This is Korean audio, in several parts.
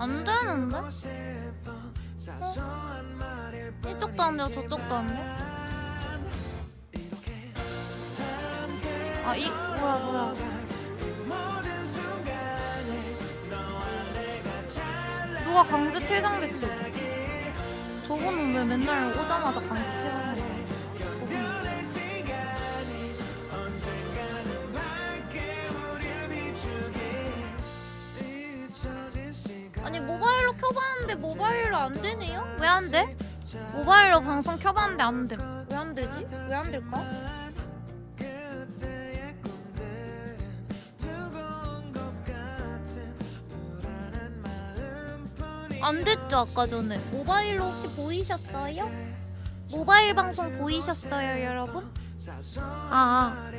안 되는데? 어? 이쪽도 안 돼요, 저쪽도 안 돼? 아, 이, 뭐야, 뭐야. 누가 강제 퇴장됐어. 저분은 왜 맨날 오자마자 강제 퇴장 아니 모바일로 켜봤는데 모바일로 안 되네요? 왜 안 돼? 모바일로 방송 켜봤는데 안 돼. 왜 안 되지? 왜 안 될까? 안 됐죠 아까 전에. 모바일로 혹시 보이셨어요? 모바일 방송 보이셨어요 여러분? 아,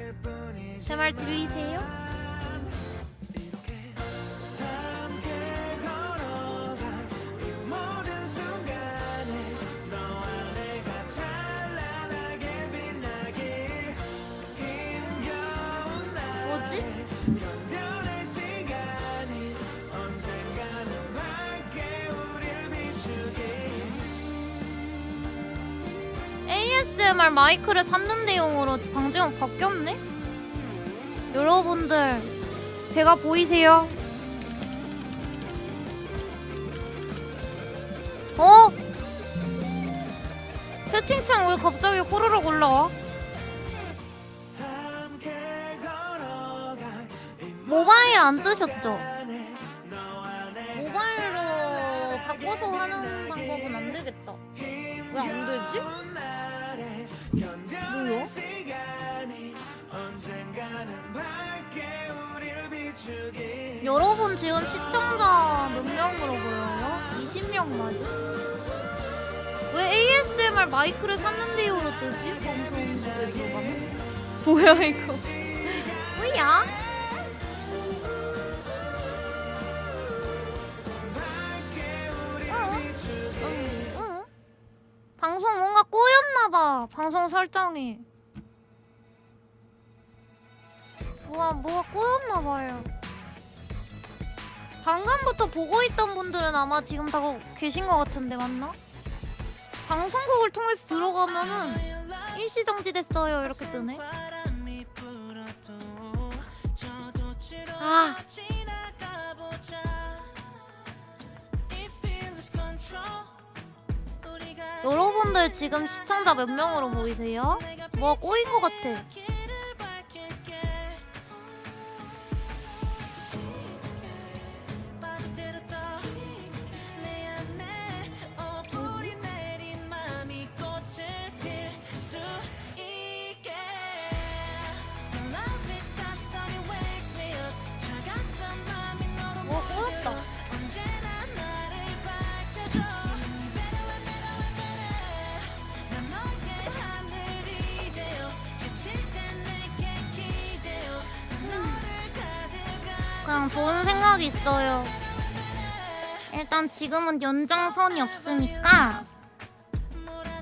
제말 들리세요? ASMR 마이크를 샀는 내용으로 방제목 바뀌었네? 여러분들 제가 보이세요? 어? 채팅창 왜 갑자기 후루룩 올라와? 모바일 안 뜨셨죠? 모바일로 바꿔서 하는 방법은 안 되겠다. 왜 안 되지? 여러분 지금 시청자 몇 명으로 보여요? 20명 맞음? 왜 ASMR 마이크를 샀는데 이후로 뜨지? 방송국에 들어가면? 뭐야 이거? 뭐야? 어? 응, 응. 방송 뭔가 꼬였나봐. 방송 설정이. 뭐가 뭐가 꼬였나봐요. 방금부터 보고 있던 분들은 아마 지금 다 거- 계신 것 같은데 맞나? 방송국을 통해서 들어가면은 일시 정지됐어요 이렇게 뜨네. 아. 여러분들 지금 시청자 몇 명으로 보이세요? 뭐가 꼬인 것 같아. 그냥 좋은 생각이 있어요. 일단 지금은 연장선이 없으니까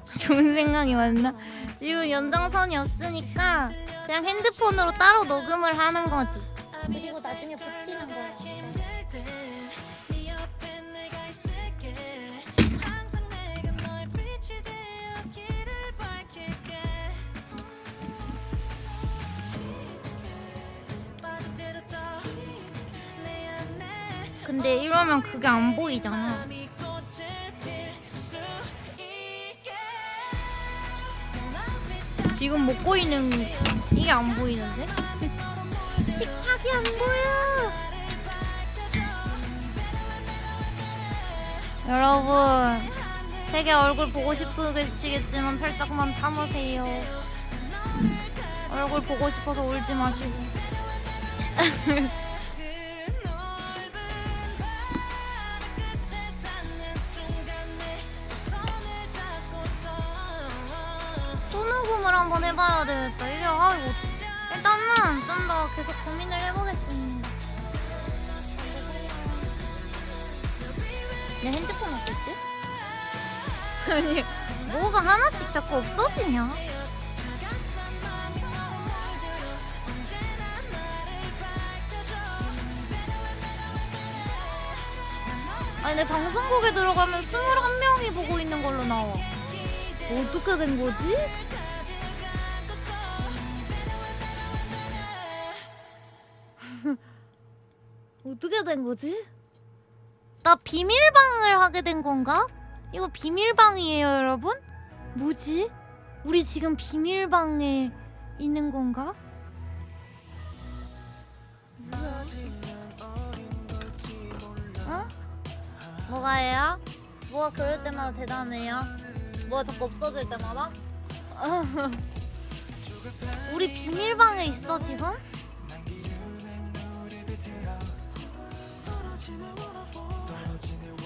좋은 생각이 맞나? 지금 연장선이 없으니까 그냥 핸드폰으로 따로 녹음을 하는 거지. 그리고 나중에 붙이는 거야. 근데 이러면 그게 안 보이잖아. 지금 먹고 있는 이게 안 보이는데? 식탁이 안 보여. 여러분, 되게 얼굴 보고 싶으시겠지만 살짝만 참으세요. 얼굴 보고 싶어서 울지 마시고. 또 녹음을 한번 해봐야 되겠다. 이게 아 이거 일단은 좀 더 계속 고민을 해보겠습니다. 내 핸드폰 어딨지? 아니 뭐가 하나씩 자꾸 없어지냐? 아니 내 방송국에 들어가면 21명이 보고 있는 걸로 나와 어떻게 된 거지? 어떻게 된 거지? 나 비밀방을 하게 된 건가? 이거 비밀방이에요 여러분? 뭐지? 우리 지금 비밀방에 있는 건가? 어? 뭐가예요? 뭐가 그럴 때마다 대단해요? 뭐가 자꾸 없어질 때마다? 우리 비밀방에 있어 지금?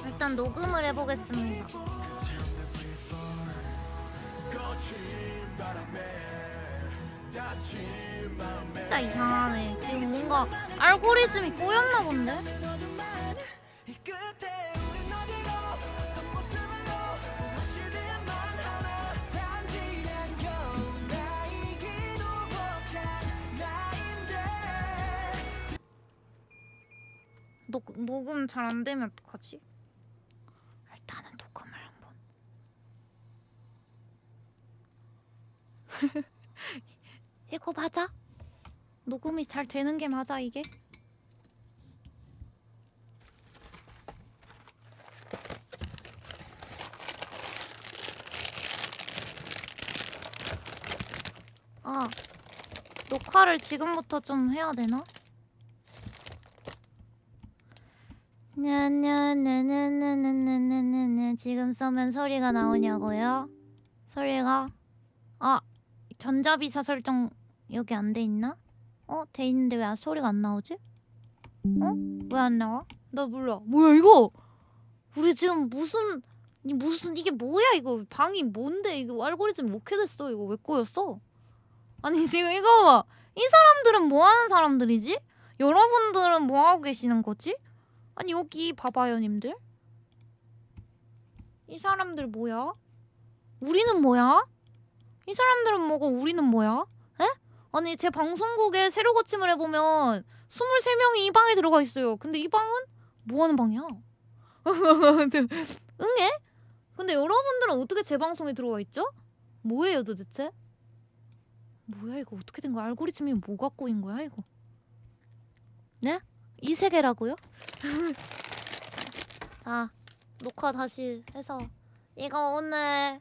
일단 녹음을 해보겠습니다. 진짜 이상하네. 지금 뭔가 알고리즘이 꼬였나 본데? 녹, 녹음 잘 안 되면 어떡하지? 일단은 녹음을 한번. 이거 맞아? 녹음이 잘 되는 게 맞아 이게? 아 녹화를 지금부터 좀 해야 되나? 냐냐냐냐냐냐냐냐 지금 써면 소리가 나오냐고요? 소리가 아 전자비사 설정 여기 안 돼 있나? 어? 돼 있는데 왜 소리가 안 나오지? 어? 왜 안 나와? 나 몰라. 뭐야 이거? 우리 지금 무슨 이 무슨 이게 뭐야 이거 방이 뭔데 이거 알고리즘 어떻게 됐어 이거 왜 꼬였어? 아니 지금 이거 봐. 이 사람들은 뭐 하는 사람들이지? 여러분들은 뭐 하고 계시는 거지? 아니 여기 봐봐요 님들 이 사람들 뭐야? 우리는 뭐야? 이 사람들은 뭐고 우리는 뭐야? 에? 아니 제 방송국에 새로 고침을 해보면 23명이 이 방에 들어가 있어요 근데 이 방은 뭐 하는 방이야? 응애? 근데 여러분들은 어떻게 제 방송에 들어와 있죠? 뭐예요 도대체? 뭐야 이거 어떻게 된 거야? 알고리즘이 뭐가 꼬인 거야 이거? 네? 이 세계라고요? 아 녹화 다시 해서. 이거 오늘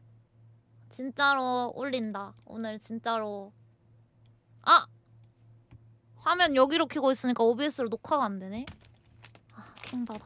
진짜로 올린다. 오늘 진짜로. 아! 화면 여기로 켜고 있으니까 OBS로 녹화가 안 되네. 아 킹받아